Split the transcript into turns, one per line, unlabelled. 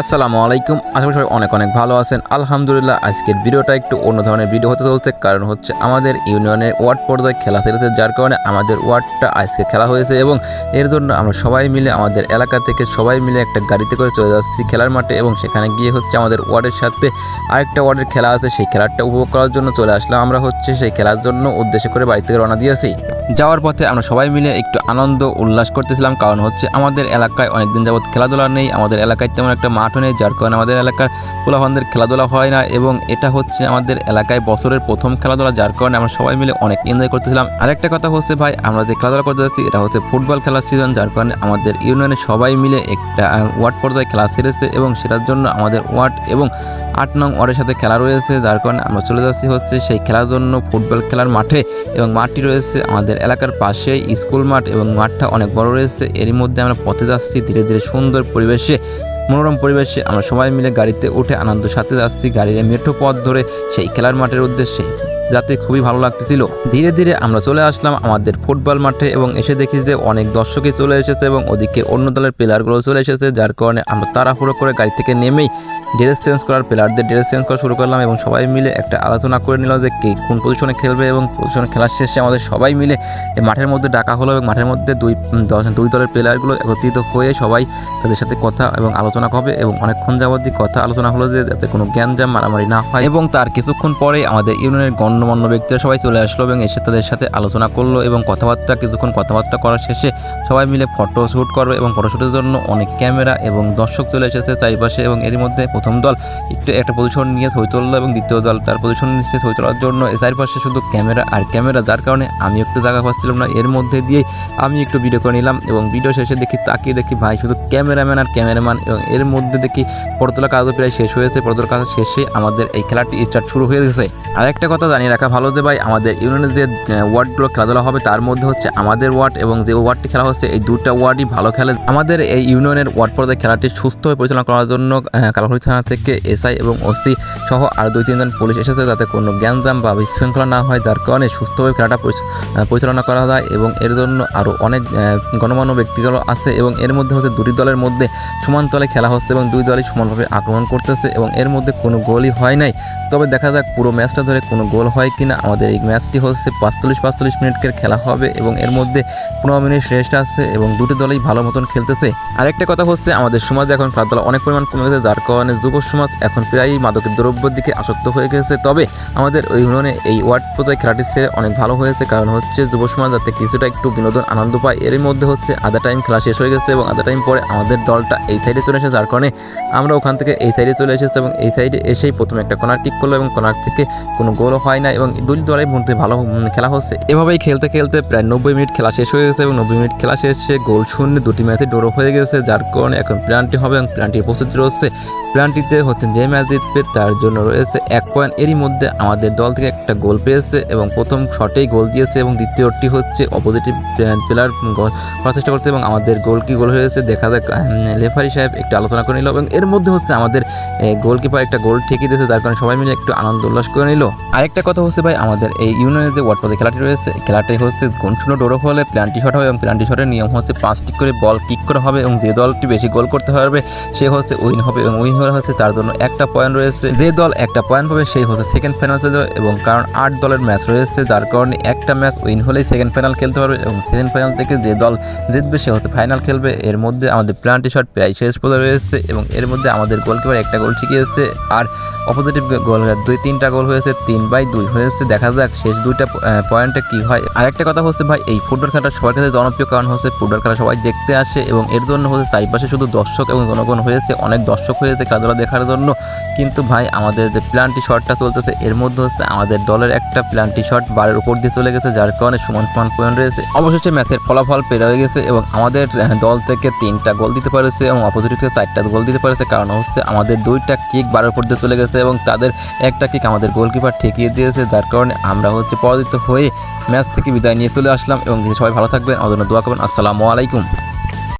আসসালামু আলাইকুম। আশা করি সবাই অনেক অনেক ভালো আছেন। আলহামদুলিল্লাহ, আজকের ভিডিওটা একটু অন্য ধরনের ভিডিও হতে চলছে। কারণ হচ্ছে আমাদের ইউনিয়নের ওয়ার্ড পর্যায়ে খেলা সেরেছে যার কারণে আমাদের ওয়ার্ডটা আজকে খেলা হয়েছে এবং এর জন্য আমরা সবাই মিলে আমাদের এলাকা থেকে সবাই মিলে একটা গাড়িতে করে চলে যাচ্ছি খেলার মাঠে এবং সেখানে গিয়ে হচ্ছে আমাদের ওয়ার্ডের সাথে আরেকটা ওয়ার্ডের খেলা আছে। সেই খেলাটা উপভোগ করার জন্য চলে আসলাম। আমরা হচ্ছে সেই খেলার জন্য উদ্দেশ্য করে বাড়ি থেকে রওনা দিয়েছি। যাওয়ার পথে আমরা সবাই মিলে একটু আনন্দ, উল্লাস করতেছিলাম। কারণ হচ্ছে আমাদের এলাকায় অনেকদিন যাবৎ খেলাধুলা নেই। আমাদের এলাকায় তেমন একটা মাঠও নেই যার কারণে আমাদের এলাকার পোলাভানদের খেলাধুলা হয় না এবং এটা হচ্ছে আমাদের এলাকায় বছরের প্রথম খেলাধুলা, যার কারণে আমরা সবাই মিলে অনেক এনজয় করতেছিলাম। আরেকটা কথা হচ্ছে ভাই, আমরা যে খেলাধুলা করতে যাচ্ছি, এটা হচ্ছে ফুটবল খেলার সিজন যার কারণে আমাদের ইউনিয়নে সবাই মিলে একটা ওয়ার্ড পর্যায়ে খেলা সেরেছে এবং সেটার জন্য আমাদের ওয়ার্ড এবং আট নং ওয়ার্ডের সাথে খেলা রয়েছে, যার কারণে আমরা চলে যাচ্ছি হচ্ছে সেই খেলার জন্য ফুটবল খেলার মাঠে এবং মাঠটি রয়েছে আমাদের এলাকার পাশেই স্কুল মাঠ এবং মাঠটা অনেক বড় রয়েছে। এরই মধ্যে আমরা পথে যাচ্ছি ধীরে ধীরে সুন্দর পরিবেশে। মনোরম পরিবেশে আমরা সবাই মিলে গাড়িতে উঠে আনন্দ সাথে যাচ্ছি। গাড়ির মেঠো পথ ধরে সেই খেলার মাঠের উদ্দেশ্যে। যাতে খুবই ভালো লাগতেছিল। ধীরে ধীরে আমরা চলে আসলাম আমাদের ফুটবল মাঠে এবং এসে দেখি যে অনেক দর্শকই চলে এসেছে এবং ওদিকে অন্য দলের প্লেয়ারগুলো চলে এসেছে, যার কারণে আমরা তাড়াহুড়ো করে গাড়ি থেকে নেমেই ড্রেস চেঞ্জ করার প্লেয়ারদের ড্রেস চেঞ্জ করা শুরু করলাম এবং সবাই মিলে একটা আলোচনা করে নিলাম যে কে কোন পজিশনে খেলবে এবং পজিশনে খেলার শেষে আমাদের সবাই মিলে মাঠের মধ্যে ডাকা হলো এবং মাঠের মধ্যে দুই দুই দলের প্লেয়ারগুলো একত্রিত হয়ে সবাই তাদের সাথে কথা এবং আলোচনা হবে এবং অনেকক্ষণ যাবত কথা আলোচনা হলো যে যাতে কোনো জ্ঞান জ্ঞানজাম মারামারি না হয় এবং তার কিছুক্ষণ পরে আমাদের ইউনিয়নের গণ্যমান্য ব্যক্তিরা সবাই চলে আসলো এবং এসে তাদের সাথে আলোচনা করল এবং কথাবার্তা, কিছুক্ষণ কথাবার্তা করার শেষে সবাই মিলে ফটো শ্যুট করবে এবং ফটোশ্যুটের জন্য অনেক ক্যামেরা এবং দর্শক চলে এসেছে চারিপাশে এবং এর মধ্যে প্রথম দল একটু একটা পজিশন নিয়ে ছবি তুললো এবং দ্বিতীয় দল তার পজিশন নিচ্ছে ছবি তোলার জন্য। চারিপাশে শুধু ক্যামেরা আর ক্যামেরা, যার কারণে আমি একটু জায়গা পাচ্ছিলাম না। এর মধ্যে দিয়েই আমি একটু ভিডিও করে নিলাম এবং ভিডিও শেষে দেখি, তাকিয়ে দেখি, ভাই শুধু ক্যামেরাম্যান আর ক্যামেরাম্যান এবং এর মধ্যে দেখি ফটো তোলা কাজও প্রায় শেষ হয়েছে। ফটো তোলা কাজ শেষে আমাদের এই খেলাটি স্টার্ট শুরু হয়ে গেছে। আর একটা কথা জানিয়ে রাখা ভালো যে ভাই, আমাদের ইউনিয়নের যে ওয়ার্ডগুলো খেলাধুলা হবে, তার মধ্যে হচ্ছে আমাদের ওয়ার্ড এবং যে ওয়ার্ডটি খেলা হচ্ছে, এই দুটা ওয়ার্ডই ভালো খেলে। আমাদের এই ইউনিয়নের ওয়ার্ড পর্যায়ে খেলাটি সুস্থভাবে পরিচালনা করার জন্য কালাখড়ি থানা থেকে এসআই এবং ওসি সহ আর দুই, তিনজন পুলিশ এসেছে যাতে কোনো জ্ঞানজাম বা বিশৃঙ্খলা না হয়, যার কারণে সুস্থভাবে খেলাটা পরিচালনা করা যায় এবং এর জন্য আরও অনেক গণমান্য ব্যক্তিগুলো আছে এবং এর মধ্যে হচ্ছে দুটি দলের মধ্যে সমান তলে খেলা হচ্ছে এবং দুই দলই সমানভাবে আক্রমণ করতেছে এবং এর মধ্যে কোনো গোলই হয় নাই। তবে দেখা যাক পুরো ম্যাচটা ধরে কোনো গোল হয় কিনা আমাদের এই ম্যাচটি হচ্ছে পাঁচচল্লিশ পাঁচচল্লিশ মিনিটের খেলা হবে এবং এর মধ্যে পনেরো মিনিট রেস্ট আছে এবং দুটি দলই ভালো মতন খেলতেছে। আরেকটা কথা হচ্ছে, আমাদের সমাজে এখন খেলাধুলা অনেক পরিমাণ কমে গেছে, যার কারণে যুব সমাজ এখন প্রায়ই মাদকের দ্রব্যের দিকে আসক্ত হয়ে গেছে। তবে আমাদের ওই ইউনিয়নে এই ওয়ার্ড পর্যায়ে খেলাটি ছেড়ে অনেক ভালো হয়েছে, কারণ হচ্ছে যুব সমাজ যাতে কিছুটা একটু বিনোদন, আনন্দ পায় এর মধ্যে হচ্ছে আধা টাইম খেলা শেষ হয়ে গেছে এবং আধা টাইম পরে আমাদের দলটা এই সাইডে চলে এসেছে, যার কারণে আমরা ওখান থেকে এই সাইডে চলে এসেছি এবং এই সাইডে এসেই প্রথমে একটা কর্নার কিক করল এবং কর্নার থেকে কোনো গোলও হয় না এবং দুই দলের মধ্যে ভালো খেলা হচ্ছে। এভাবেই খেলতে খেলতে প্রায় নব্বই মিনিট খেলা শেষ হয়ে গেছে এবং নব্বই মিনিট খেলা শেষে গোল শূন্য, দুটি ম্যাচে ড্র হয়ে গেছে, যার কারণে এখন প্ল্যানটি হবে এবং প্ল্যানটির প্রস্তুতি রয়েছে। প্ল্যানটিতে হচ্ছে যে ম্যাচ জিতবে, তার জন্য রয়েছে এক পয়েন্ট এরই মধ্যে আমাদের দল থেকে একটা গোল পেয়েছে এবং প্রথম শটেই গোল দিয়েছে এবং দ্বিতীয়টি হচ্ছে অপোজিটিভ প্লেয়ার গোল করার চেষ্টা করছে এবং আমাদের গোল কি গোল হয়েছে। দেখা যাক লেফারি সাহেব একটু আলোচনা করে নিল এবং এর মধ্যে হচ্ছে আমাদের গোলকিপার একটা গোল ঠিকই দিয়েছে, যার কারণে সবাই মিলে একটু আনন্দ উল্লাস করে নিল। আরেকটা কথা হচ্ছে ভাই, আমাদের এই ইউনিয়নের যে ওয়ার্ড পদে খেলাটি রয়েছে খেলাটি হচ্ছে গুণশূন্য ডোরো হলে প্ল্যান্টি শট হবে এবং প্ল্যান্টি শটের নিয়ম হচ্ছে পাঁচটি করে বল কিক করা হবে এবং যে দলটি বেশি গোল করতে পারবে, সে হচ্ছে উইন হবে এবং উইন হলে হচ্ছে তার জন্য একটা পয়েন্ট রয়েছে। যে দল একটা পয়েন্ট পাবে সেই হচ্ছে সেকেন্ড ফাইনাল যাবে এবং কারণ আট দলের ম্যাচ রয়েছে, যার কারণে একটা ম্যাচ উইন হলেই সেকেন্ড ফাইনাল খেলতে পারবে এবং সেকেন্ড ফাইনাল থেকে যে দল জিতবে, সে হচ্ছে ফাইনাল খেলবে। এর মধ্যে আমাদের প্ল্যান্টি শট প্রায় শেষ পর্যন্ত রয়েছে এবং এর মধ্যে আমাদের গোলকিপার একটা গোল শিখিয়েছে, আর অপোজিটিভ গোল দুই তিনটা গোল হয়েছে, তিন বাই দুই। হয়েছে, দেখা যাক শেষ দুইটা পয়েন্টে কি হয়। আর একটা কথা হচ্ছে ভাই, এই ফুটবল খেলাটা সবার কাছে জনপ্রিয় কারণ হচ্ছে ফুটবল খেলা সবাই দেখতে আসে এবং এর জন্য হচ্ছে চারিপাশে শুধু দর্শক এবং জনগণ হয়েছে, অনেক দর্শক হয়েছে খেলাধুলা দেখার জন্য। কিন্তু ভাই, আমাদের যে প্ল্যান্টি শটটা চলতেছে, এর মধ্যে হচ্ছে আমাদের দলের একটা প্ল্যান্টি শট বারের উপর দিয়ে চলে গেছে, যার কারণে সমান সমান পয়েন্ট রয়েছে। অবশেষে ম্যাচের ফলাফল পেরে হয়ে গেছে এবং আমাদের দল থেকে তিনটা গোল দিতে পারেছে এবং অপোজিট থেকে চারটা গোল দিতে পারেছে, কারণ হচ্ছে আমাদের দুইটা কিক বারের উপর দিয়ে চলে গেছে এবং তাদের একটা কিক আমাদের গোলকিপার ঠেকিয়ে দিয়েছে। যার কারণে আমরা হচ্ছে পরাজিত হয়ে ম্যাচ থেকে বিদায় নিয়ে চলে আসলাম। এবং সবাই ভালো থাকবেন, আমাদের দোয়া করবেন। আসসালামু আলাইকুম।